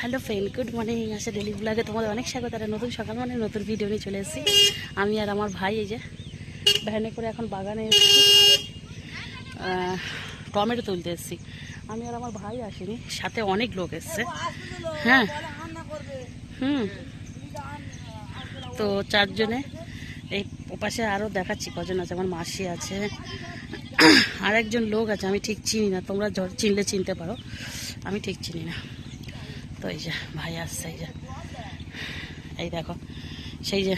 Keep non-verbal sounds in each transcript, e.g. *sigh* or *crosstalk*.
Hello friend, good morning. আসে daily ব্লগে তোমাদের অনেক স্বাগত। আর নতুন সকাল মানে নতুন ভিডিও নিয়ে চলে এসেছি। আমি আর আমার ভাই এই যে ভ্যানে করে এখন বাগানে এসেছি। টমেটো তুলতে এসেছি। আমি আর আমার ভাই আসিনি, সাথে অনেক লোক এসছে। হ্যাঁ। হুম। তো চারজনে এই ওপাশে আরও দেখাচ্ছি, কজন আছে, আমার মাসি আছে। আর একজন লোক আছে, আমি ঠিক চিনি না, তোমরা চিনলে চিনতে পারো। আমি ঠিক চিনি না। তো এই যে ভাই আসছে, এই যে। এই দেখো, সেই যে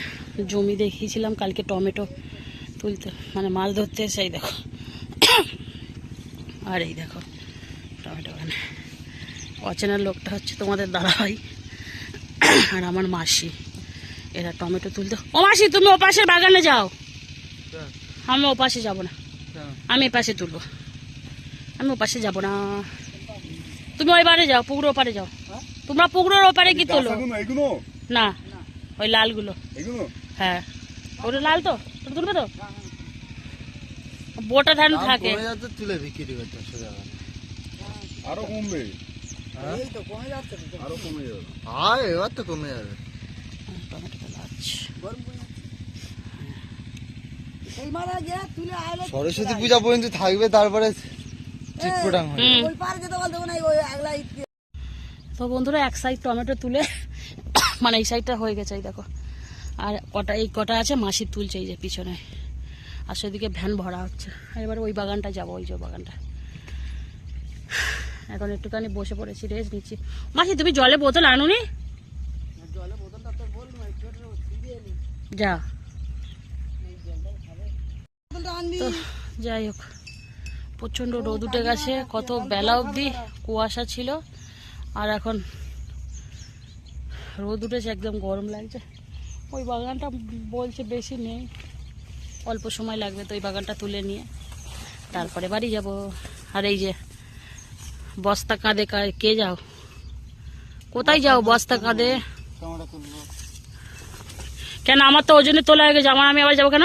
জমি দেখিয়েছিলাম, কালকে টমেটো তুলতে মানে মাছ ধরতে সেই দেখো। আর এই দেখো, টমেটো ওখানে। অচেনার লোকটা হচ্ছে তোমাদের দাদাভাই আর আমার মাসি। এরা টমেটো তুলতে ও মাসি, তুমি ও পাশের বাগানে যাও। আমি ও পাশে যাব না। আমি পাশে তুলবো। আমি ও পাশে যাব না। তুমি ওই বারে যাও পুকুর ওপারে যাও। তোমরা পুকুরের ওপারে কি তোলো? না ওই লালগুলো। হ্যাঁ। ওটা লাল তো? তুলবে তো? বোটা ধান থাকে। তুলে বিক্রি করতে আরও কমবে। হ্যাঁ? আরও কমে যাবে। আর এবার তো কমে যাবে। সরস্বতী পূজা পর্যন্ত থাকবে তারপরে চিটপটাং হবে হুম। তো বন্ধুরা এক সাইড টমেটো তুলে মানে এই সাইডটা হয়ে গেছে এই দেখো। আর কটা এই কটা আছে মাসি তুলছে এই যে পিছনে। আর সেদিকে ভ্যান ভরা হচ্ছে। এবার ওই বাগানটা যাব ওই যে বাগানটা। এখন একটুখানি বসে পড়েছি রেস্ট নিচ্ছি। মাসি তুমি জলে বোতল আনুনি যা। তো যাই হোক। প্রচণ্ড রোদ উঠে গেছে কত বেলা অবধি কুয়াশা ছিল। আর এখন রোদ উঠেছে একদম গরম লাগছে। ওই বাগানটা বলছে বেশি নেই অল্প সময় লাগবে তো ওই বাগানটা তুলে নিয়ে। তারপরে বাড়ি যাব। আর এই যে বস্তা কাঁধে কা- কে যাও? কোথায় যাও বস্তা কাঁধে? কেন আমার তো ওজনে তোলা হয়ে গেছে আমার আমি আবার যাব কেন?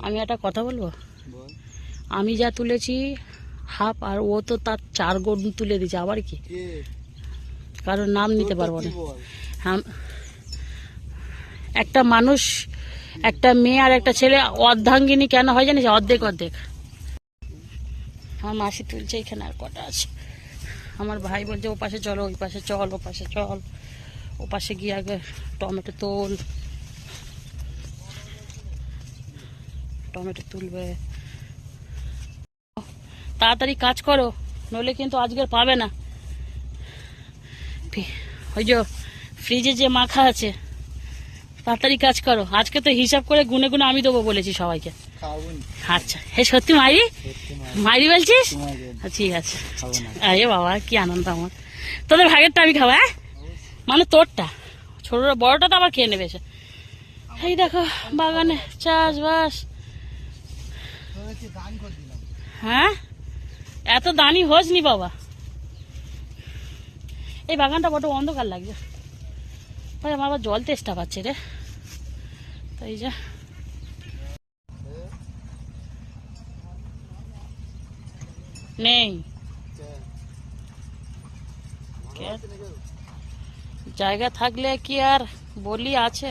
আমি একটা কথা বলব? আমি যা তুলেছি হাফ আর ও তো তার চার গুণ তুলে দিয়েছে আবার কি? কে? কারোর নাম নিতে পারব না। একটা মানুষ একটা মেয়ে আর একটা ছেলে অর্ধাঙ্গিনী কেন হয় জানিস? অর্ধেক অর্ধেক। আমার মাসি তুলছে এখানে আর কটা আছে। আমার ভাই বলছে ও পাশে চলো ওই পাশে চল ও পাশে চল। ও পাশে গিয়ে আগে টমেটো তোল। টমেটো তুলবে। তাড়াতাড়ি কাজ করো নইলে কিন্তু আজকের পাবে না। ওই যে ফ্রিজে যে মাখা আছে তাড়াতাড়ি কাজ করো। আজকে তো হিসাব করে গুনে গুনে আমি দেবো বলেছি সবাইকে। আচ্ছা হে সত্যি মাইরি? মাইরি। বলছিস? আচ্ছা, ঠিক আছে। আরে বাবা কি আনন্দ আমার। তোদের ভাগেরটা আমি খাব হ্যাঁ? মানে তোরটা। ছোট বড়টা তো আবার খেয়ে নেবে। এই দেখো বাগানে চাষবাস। হ্যাঁ? এত দানি হোস নি বাবা। এই বাগানটা বড় অন্ধকার লাগছে। ভাই, আমার আবার জল তেষ্টা পাচ্ছে রে। তাই যা। নেই। জায়গা থাকলে কি আর বলি আছে?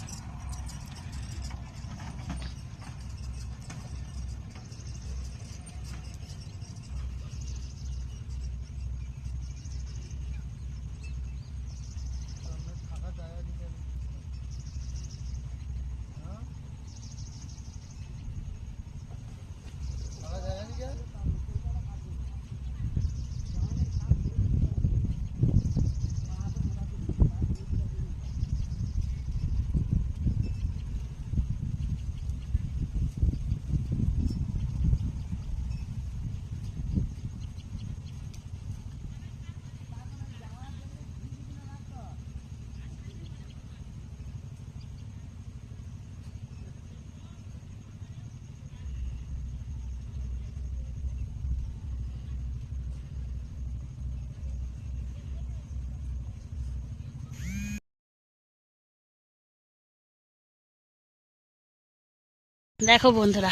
দেখো বন্ধুরা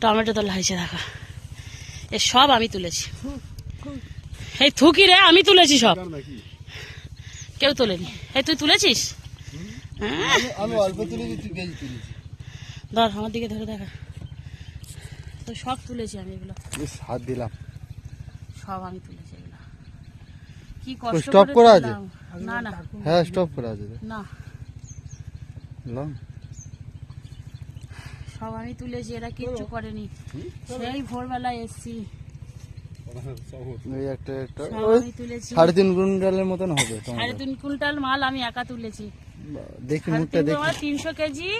টমেটো তোলা হয়েছে দেখো। এ সব আমি তুলেছি। এই থুকি রে আমি তুলেছি সব। কেউ তোলেনি। এই তুই তুলেছিস? হ্যাঁ ধর আমার দিকে ধরে দেখা। তো সব তুলেছি আমি এগুলো। হাত দিলাম। সব আমি তুলেছি এগুলো। কি কষ্ট stop করে করা আছে? না না। হ্যাঁ স্টপ করা আছে। না। না? সব আমি তুলেছি এরা কিচ্ছু করেনি। সেই ভোরবেলায় এসছি। তুলেছি। সাড়ে তিন কুইন্টালের মতন হবে সাড়ে তিন কুইন্টাল মাল আমি একা তুলেছি। দেখি মুখটা দেখি। তিনশো কেজি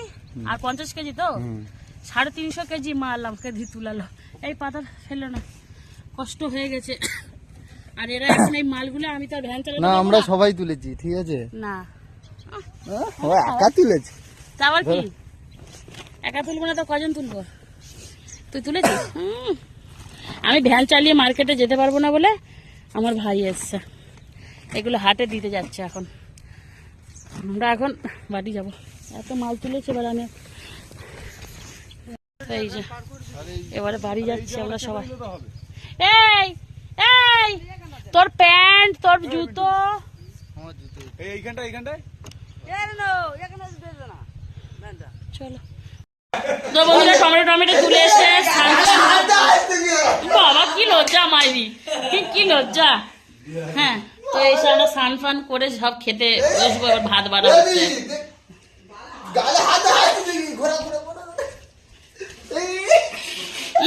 আর পঞ্চাশ কেজি তো? সাড়ে তিনশো কেজি মাল আমাকে দিয়ে তুলালো। এই পাতা ফেলো না কষ্ট হয়ে গেছে। আর এরা এখন এই মালগুলো আমি তো আর ভ্যান চালাতে না আমরা সবাই তুলেছি ঠিক আছে? না। হ্যাঁ, একা তুলেছি। তা আবার কি? একা তুলবো না তো কজন তুলবো? তুই তুলেছিস? হুম। আমি ভ্যান চালিয়ে মার্কেটে যেতে পারব না বলে আমার ভাই এসছে। এগুলো হাটে দিতে যাচ্ছে এখন। আমরা এখন বাড়ি যাব। এত মাল তুলেছে এবার আমি। এই যে এবারে বাড়ি যাচ্ছি আমরা সবাই। এই এই তোর প্যান্ট তোর জুতো। চলো। তো বন্ধুরা টমেটো টমেটো তুলে এসে বাবা কি লজ্জা মাইরি। কি কি লজ্জা? হ্যাঁ তো এসে আমরা স্নান ফান করে সব খেতে বসবো এবার ভাত বাড়া হচ্ছে।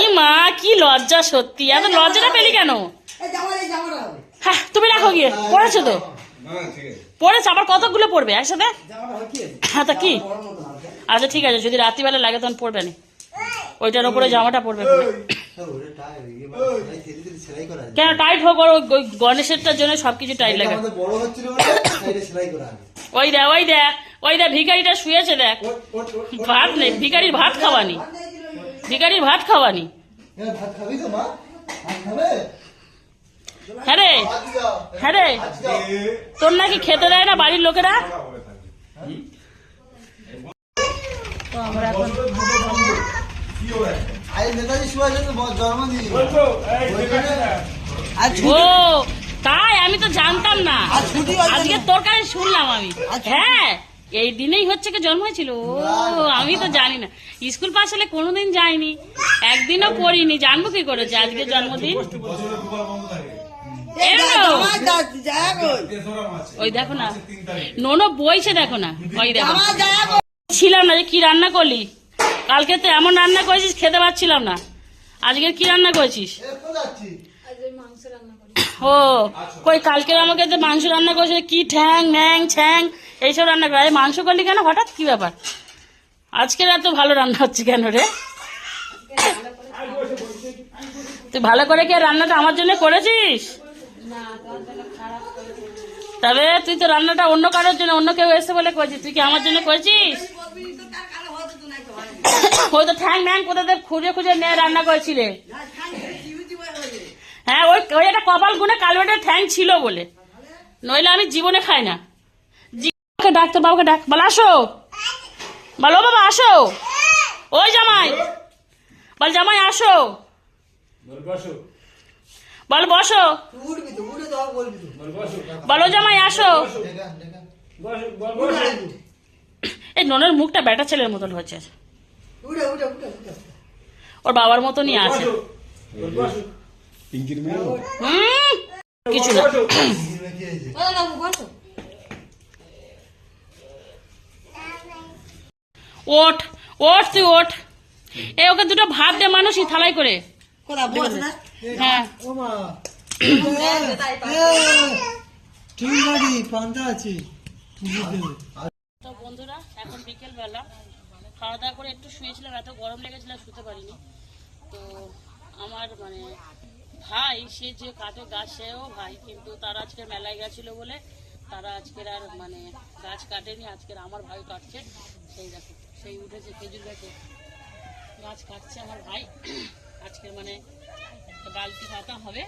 ই মা কি লজ্জা সত্যি। এত লজ্জাটা পেলি কেন? হ্যাঁ তুমি রাখো গিয়ে পড়েছো তো? পড়েছো আবার কতগুলো পড়বে একসাথে? হ্যাঁ তা কি? আচ্ছা ঠিক আছে যদি রাত্রিবেলা লাগে তখন পড়বে না। ওইটার উপরে জামাটা পড়বে কেন টাইট হোক ওর ওই গণেশেরটার জন্য সবকিছু টাইট লাগে। ওই দেখ ওই দেখ ওই দেখ ভিখারিটা শুয়েছে দেখ। ভাত নেই ভিখারির ভাত খাওয়ানি। ভিখারির ভাত খাওয়ানি। হ্যাঁ রে হ্যাঁ রে। তোর নাকি খেতে দেয় না বাড়ির লোকেরা? তো আমরা এখন তাই? আমি তো জানতাম না। আজকে তোর কাছে শুনলাম আমি। হ্যাঁ এই দিনেই হচ্ছে কি জন্ম হয়েছিল? ও আমি তো জানি না। স্কুল পাশ হলে কোনোদিন যাইনি। একদিনও পড়িনি। জানব কি করেছে আজকে জন্মদিন? ওই দেখো না। নোনো বইছে দেখো না। ওই দেখো। ছিলাম না যে কি রান্না করলি? কালকে তো এমন রান্না করেছিস খেতে পারছিলাম না। আজকে কি রান্না করেছিস? ও কই কালকে আমাকে যে মাংস রান্না করেছে কি ঠ্যাং ন্যাং ছ্যাং এইসব রান্না করে। এই মাংস করলি কেন? হঠাৎ কি ব্যাপার? আজকের এত ভালো রান্না হচ্ছে কেন রে? তুই ভালো করে কি রান্নাটা আমার জন্য করেছিস? তবে তুই তো রান্নাটা অন্য কারোর জন্য অন্য কেউ এসে বলে করেছিস। তুই কি আমার জন্য করেছিস? ওই তো ঠ্যাং ম্যাং কোথাতে খুঁজে খুঁজে নিয়ে রান্না করেছিলে। হ্যাঁ ওই ওই একটা কপাল গুনে কালো একটা ঠ্যাং ছিল বলে। নইলে আমি জীবনে খাই না। জি- ডাক্তার বাবুকে ডাক। বল আসো। বলো বাবা আসো। ওই জামাই। বল জামাই আসো। বল বসো। উঠবি তো, উঠে তো বলবি তো। বলো জামাই আসো। এই ননের মুখটা বেটা ছেলের মতন হচ্ছে। ওর বাবার মতনই আছে। হুম? কিছু না। ওঠ ওঠ তুই ওঠ। এ ওকে দুটো ভাত দে মানুষই থালাই করে। হ্যাঁ। ঠিক পান্তা আছে। তো বন্ধুরা, এখন বিকেল বেলা খাওয়া দাওয়া করে একটু শুয়েছিলাম, এত গরম লেগেছিল শুতে পারিনি। তো আমার মানে ভাই, সে যে কাটে গাছ, সেও ভাই, কিন্তু তারা আজকে মেলায় গেছিল বলে তারা আজকের আর মানে গাছ কাটেনি, আজকের আমার ভাই কাটছে। সেই দেখো, সেই উঠেছে খেজুর গাছে। গাছ কাটছে আমার ভাই। আজকে মানে বালতি পাতা হবে,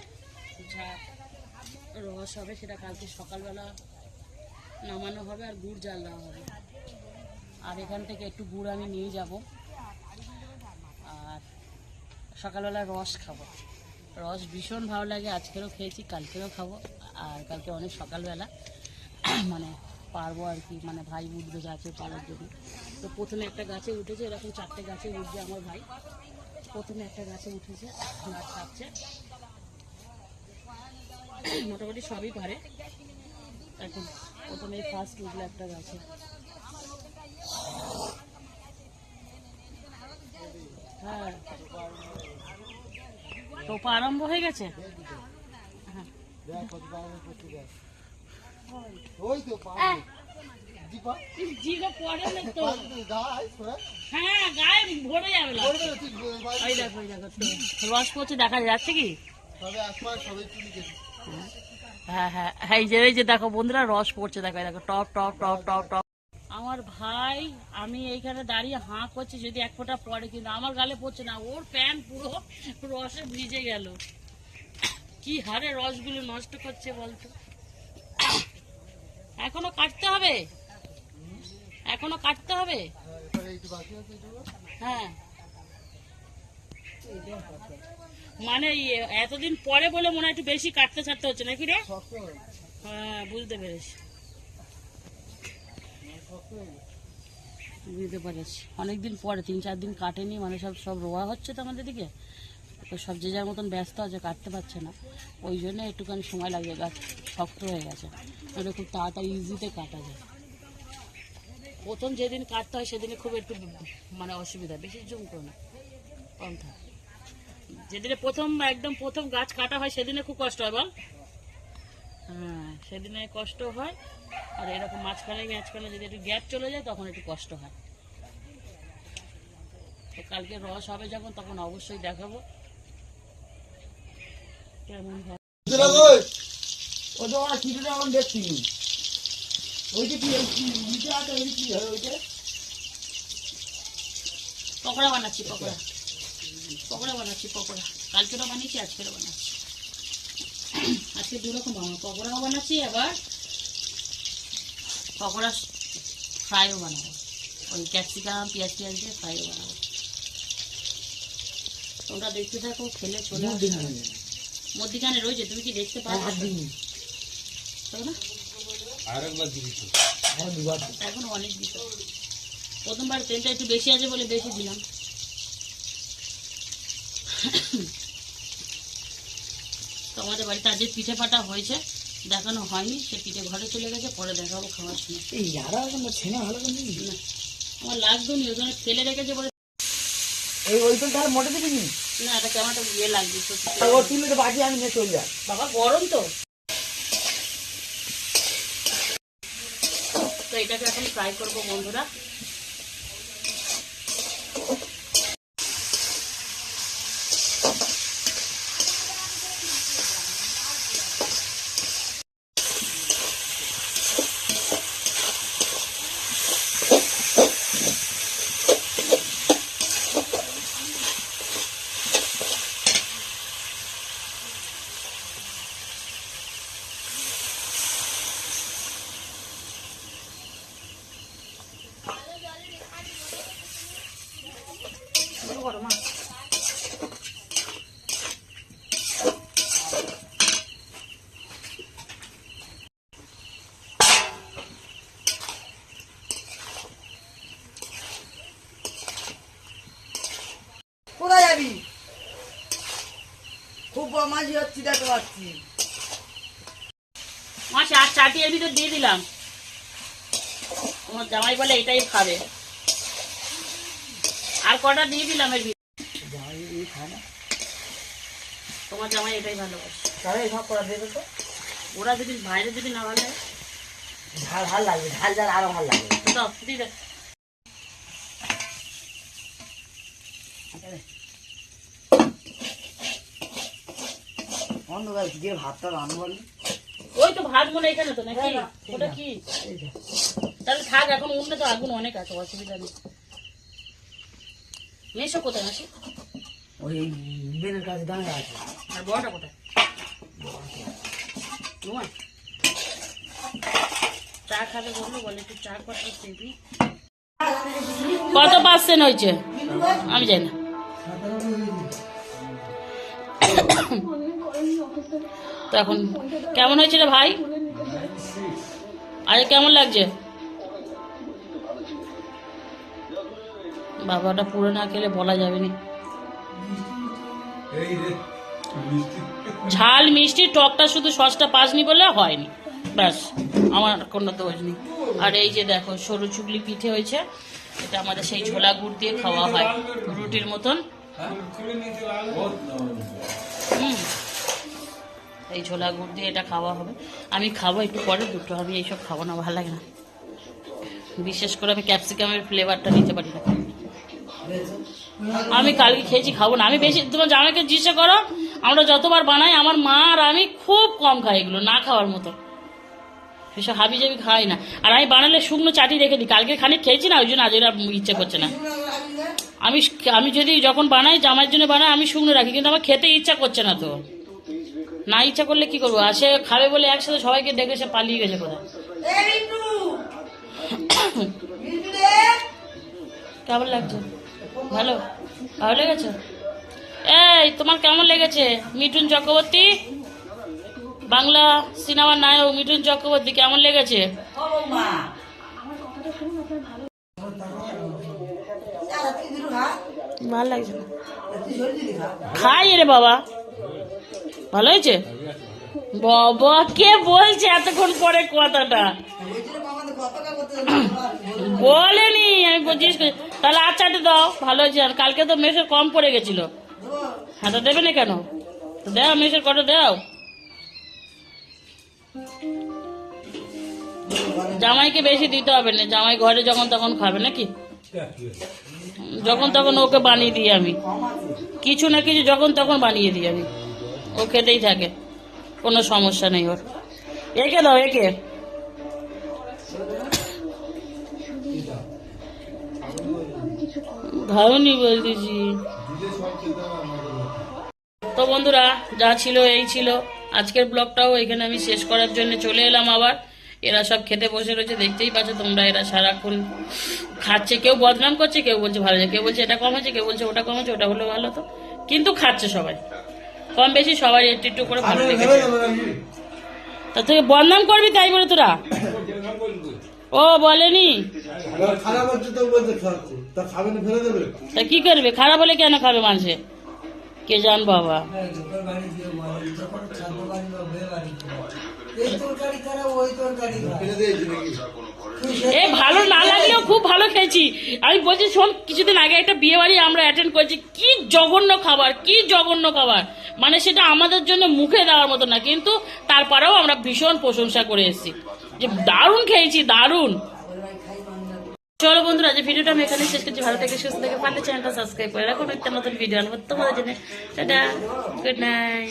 যা রস হবে, সেটা কালকে সকালবেলা নামানো হবে আর গুড় জাল দেওয়া হবে। আর এখান থেকে একটু গুড় আমি নিয়ে যাব। আর সকালবেলা রস খাব। রস ভীষণ ভালো লাগে, আজকেরও খেয়েছি, কালকেরও খাব। আর কালকে অনেক সকালবেলা মানে পারব আর কি মানে ভাই উঠবে, গাছে পারার জন্য। তো প্রথমে একটা গাছে উঠেছে, এরকম চারটে গাছে উঠবে আমার ভাই। প্রথমে একটা গাছে উঠেছে, গাছ কাটছে। মোটামুটি সবই পারে। এখন প্রথমে ফার্স্ট উঠল একটা গাছে। হ্যাঁ। টোপা আরম্ভ হয়ে গেছে? হ্যাঁ হ্যাঁ দেখা যাচ্ছে কি? হ্যাঁ হ্যাঁ। এই যে এই যে দেখো বন্ধুরা রস পড়ছে দেখো দেখো টপ টপ টপ টপ টপ। আমার ভাই আমি এইখানে দাঁড়িয়ে হাঁ করছি যদি এক ফোঁটা পড়ে কিন্তু আমার গালে পড়ছে না। ওর প্যান্ট পুরো রসে ভিজে গেল। কি হারে রসগুলো নষ্ট করছে বলতো? এখনও কাটতে হবে? এখনও কাটতে হবে? হ্যাঁ, মানে ইয়ে, এতদিন পরে বলে মনে হয় একটু বেশি কাটতে ছাড়তে হচ্ছে নাকি রে? হয়ে বুঝতে পেরেছি। বুঝতে পেরেছি। অনেকদিন পরে তিন চার দিন কাটেনি মানে সব সব রোয়া হচ্ছে তো আমাদের দিকে। তো সব যে যার মতন ব্যস্ত আছে কাটতে পারছে না। ওই জন্য একটুখানি সময় লাগে গাছ শক্ত হয়ে গেছে। ওটা খুব তাড়াতাড়ি ইজিতে কাটা যায়। প্রথম যেদিন কাটতে হয় সেদিনে খুব একটু মানে অসুবিধা বেশি জুম করো না কম থাক। যেদিনে প্রথম একদম প্রথম গাছ কাটা হয় সেদিনে খুব কষ্ট হয় বল। হ্যাঁ সেদিনে কষ্ট হয়। আর এরকম মাঝখানে মাঝখানে যদি একটু গ্যাপ চলে যায় তখন একটু কষ্ট হয়। তো কালকে রস হবে যখন তখন অবশ্যই দেখাবো। কেমন দেখছি। ওই কি পকোড়া বানাচ্ছি পকোড়া। পকোড়া বানাচ্ছি পকোড়া। কালকেরও বানিয়েছি আজকেরও বানাচ্ছি। আজকে দু রকম বানাবো। পকোড়াও বানাচ্ছি আবার পকোড়া ফ্রাইও বানাবো। ওই ক্যাপসিকাম পেঁয়াজ পেঁয়াজ দিয়ে ফ্রাইও বানাবো। তোমরা দেখতে থাকো খেলে চলে মধ্যিখানে রয়েছে তুমি কি দেখতে পাচ্ছ তাই না? এখন অনেক দিত প্রথমবার তেলটা একটু বেশি আছে বলে বেশি দিলাম। আমাদের বাড়িতে আজকে পিঠে ফাটা হয়েছে দেখানো হয়নি সে পিঠে ঘরে চলে গেছে পরে দেখাবো খাওয়ার সময়। এই যারা ছেনা ভালো না, আমার লাগতো নি ওখানে ফেলে রেখেছে বলে। এই ওই তো মোটে না? এটা ইয়ে লাগছে সত্যি। ও তুলে তো বাকি আমি নিয়ে চলে যাই। বাবা গরম তো। তো এটাকে এখন ফ্রাই করব বন্ধুরা। করো, মা। কোথায় যাবি? খুব মাঝি হচ্ছি দেখতে পাচ্ছি। মা চার চাটি এর ভিতর দিয়ে দিলাম। তোমার জামাই বলে এটাই খাবে। আর কটা দিয়ে দিলাম এর তোমার জামাই এটাই ভালোবাসে। তাহলে সব করা দেবে তো ওরা যদি বাইরে যদি না ভালো হয়? ঝাল ভালো লাগবে ঝাল ঝাল আরও ভালো লাগবে। অন্ধকার ভাতটা রান্না বলি ওই তো ভাত মনে এখানে তো নাকি? না, ওটা কি? তাহলে থাক এখন উঠলে তো আগুন অনেক আছে অসুবিধা নেই। মেশো কোথায় মাসি? ওই বেনের কাছে দাঁড়িয়ে আছে। আর বড়টা কোথায়? চা খাবে বলল বলে একটু চা করতে দিবি কত পার্সেন্ট হয়েছে? আমি জানি না। তো এখন কেমন হয়েছে রে ভাই? আরে কেমন লাগছে? বাবাটা পুরো না খেলে বলা যাবে না। ঝাল মিষ্টি টকটা শুধু সসটা পাসনি বলে হয়নি। ব্যাস আমার কোনো দোষ নেই। আর এই যে দেখো সরু চুগলি পিঠে হয়েছে এটা আমাদের সেই ছোলা গুড় দিয়ে খাওয়া হয় রুটির মতন। হুম এই ছোলা গুড় দিয়ে এটা খাওয়া হবে। আমি খাব একটু পরে দুটো আমি এইসব খাব না ভালো লাগে না। বিশেষ করে আমি ক্যাপসিকামের ফ্লেভারটা নিতে পারি না। আমি কালকে খেয়েছি খাব না। আমি বেশি তোমার জামাইকে জিজ্ঞাসা করো আমরা যতবার বানাই আমার মা আর আমি খুব কম খাই এগুলো না খাওয়ার মতো। সেসব হাবি জাবি খাই না। আর আমি বানালে শুকনো চাটি রেখে দিই। কালকে খানিক খেয়েছি না ওই জন্য আজ এরা ইচ্ছে করছে না। আমি আমি যদি যখন বানাই জামাইয়ের জন্য বানাই আমি শুকনো রাখি। কিন্তু আমার খেতে ইচ্ছা করছে না তো। না ইচ্ছা করলে কি করব? আর সে খাবে বলে একসাথে সবাইকে দেখে সে পালিয়ে গেছে কোথায়? কেমন লাগছে? ভালো? ভালো লেগেছে? এই তোমার কেমন লেগেছে? মিঠুন চক্রবর্তী? বাংলা সিনেমার নায়ক মিঠুন চক্রবর্তী কেমন লেগেছে? ভালো লাগছে না। খাই রে বাবা। ভালো হয়েছে? বাবা কে বলছে এতক্ষণ পরে কথাটা? *coughs* বলেনি, আমি জিজ্ঞেস করি তাহলে আচ্ছাটা দাও, ভালো হয়েছে। আর কালকে তো মেসের কম পড়ে গেছিল। হ্যাঁ তো দেবে না কেন? দাও, মেসের কটা দাও। জামাইকে বেশি দিতে হবে না। জামাই ঘরে যখন তখন খাবে নাকি? যখন তখন ওকে বানিয়ে দিই আমি। কিছু না কিছু যখন তখন বানিয়ে দিই আমি। ও খেতেই থাকে। কোনো সমস্যা নেই ওর। একে দাও, একে। খাওনি বলতেছি। তো বন্ধুরা যা ছিল এই ছিল। আজকের ব্লগটাও এখানে আমি শেষ করার জন্য চলে এলাম আবার। এরা সব খেতে বসে রয়েছে দেখতেই পাচ্ছ তোমরা এরা সারাক্ষণ খাচ্ছে। কেউ বদনাম করছে কেউ বলছে ভালো কেউ বলছে এটা কম হয়েছে কেউ বলছে ওটা কম হয়েছে ওটা হলো ভালো তো। কিন্তু খাচ্ছে সবাই। কম বেশি সবাই একটু একটু করে ভালো লেগেছে তা তুই বদনাম করবি তাই বলে তোরা? *coughs* ও বলেনি? খারাপ হচ্ছে তো কি করবে? খারাপ হলে কেন খাবে মানুষে? কে জান বাবা? নাকি? এ ভালো না লাগলেও খুব ভালো খেয়েছি। আমি বলছি শোন কিছুদিন আগে একটা বিয়ে বাড়ি আমরা অ্যাটেন্ড করেছি। কি জঘন্য খাবার কি জঘন্য খাবার। মানে সেটা আমাদের জন্য মুখে দেওয়ার মতো না কিন্তু তারপরেও আমরা ভীষণ প্রশংসা করে এসেছি। যে দারুণ খেয়েছি, দারুণ। চলো বন্ধুরা যে ভিডিওটা আমি এখানে শেষ করছি। ভালো থেকে সুস্থ থেকে পারলে চ্যানেলটা সাবস্ক্রাইব করে রাখুন একটা নতুন ভিডিও আনব। তোমাদের জন্য গুড নাইট